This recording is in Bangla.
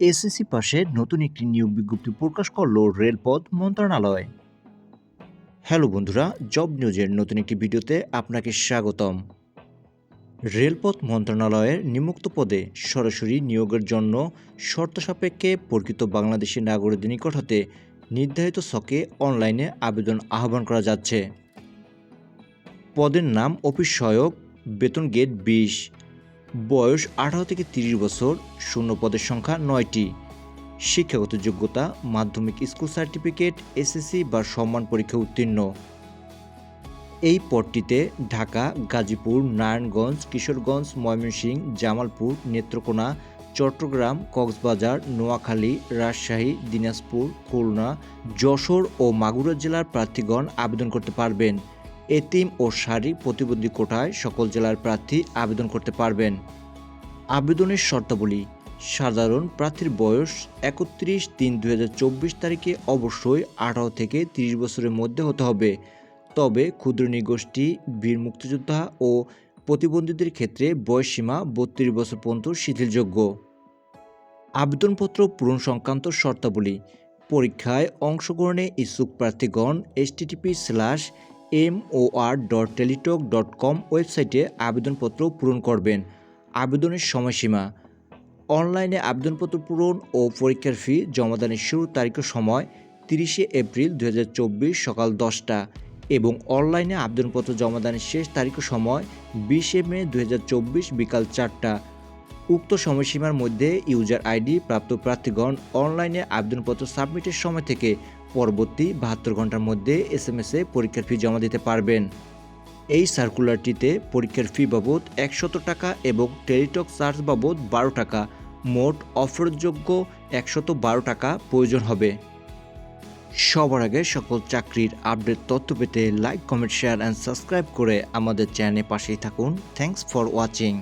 এসএসসি পাশে নতুন একটি নিয়োগ বিজ্ঞপ্তি প্রকাশ করল রেলপথ মন্ত্রণালয়। হ্যালো বন্ধুরা, জব নিউজের নতুন একটি ভিডিওতে আপনাকে স্বাগতম। রেলপথ মন্ত্রণালয়ের নিমুক্ত পদে সরাসরি নিয়োগের জন্য শর্ত সাপেক্ষে প্রকৃত বাংলাদেশি নাগরিকদের নিকট হতে নির্ধারিত ছকে অনলাইনে আবেদন আহ্বান করা যাচ্ছে। পদের নাম, অফিস সহায়ক, বেতন গেট বিশ। বয়স আঠারো থেকে তিরিশ বছর, শূন্য পদের সংখ্যা নয়টি। শিক্ষাগত যোগ্যতা, মাধ্যমিক স্কুল সার্টিফিকেট, এসএসসি বা সম্মান পরীক্ষা উত্তীর্ণ। এই পদটিতে ঢাকা, গাজীপুর, নারায়ণগঞ্জ, কিশোরগঞ্জ ময়মনসিংহ জামালপুর, নেত্রকোনা, চট্টগ্রাম, কক্সবাজার, নোয়াখালী, রাজশাহী, দিনাজপুর, খুলনা, যশোর ও মাগুরা জেলার প্রার্থীগণ আবেদন করতে পারবেন। এতিম ও শারীরিক প্রতিবন্ধী কোটায় সকল জেলার প্রার্থী আবেদন করতে পারবেন। আবেদনের শর্তাবলী, সাধারণ প্রার্থীর বয়স একত্রিশ তিন দুই তারিখে অবশ্যই আঠারো থেকে তিরিশ বছরের মধ্যে হতে হবে। তবে ক্ষুদ্র নৃগোষ্ঠী, বীর মুক্তিযোদ্ধা ও প্রতিবন্ধীদের ক্ষেত্রে বয়সসীমা বত্রিশ বছর পর্যন্ত শিথিলযোগ্য। আবেদনপত্র পূরণ সংক্রান্ত শর্তাবলী, পরীক্ষায় অংশগ্রহণে ইচ্ছুক প্রার্থীগণ HTTP slash M O R dot Teletalk dot com ওয়েবসাইটে আবেদনপত্র পূরণ করবেন। আবেদনের সময়সীমা। অনলাইনে আবেদনপত্র পূরণ ও পরীক্ষার ফি জমাদানের শুরুর তারিখ সময় তিরিশে এপ্রিল দু হাজার চব্বিশ সকাল দশটা এবং অনলাইনে আবেদনপত্র জমাদানের শেষ তারিখ সময় বিশে মে দু হাজার চব্বিশ বিকাল চারটা। উক্ত সময়সীমার মধ্যে ইউজার আইডি প্রাপ্ত প্রার্থীগণ অনলাইনে আবেদনপত্র সাবমিটের সময় থেকে পরবর্তী বাহাত্তর ঘণ্টার মধ্যে এস এম এসে পরীক্ষার ফি জমা দিতে পারবেন। এই সার্কুলারটিতে পরীক্ষার ফি বাবদ একশত টাকা এবং টেলিটক চার্জ বাবদ বারো টাকা, মোট অফারযোগ্য একশত বারো টাকা প্রয়োজন হবে। সবার আগে সকল চাকরির আপডেট তথ্য পেতে like, comment, share and subscribe করে আমাদের চ্যানেলে পাশেই থাকুন। Thanks for watching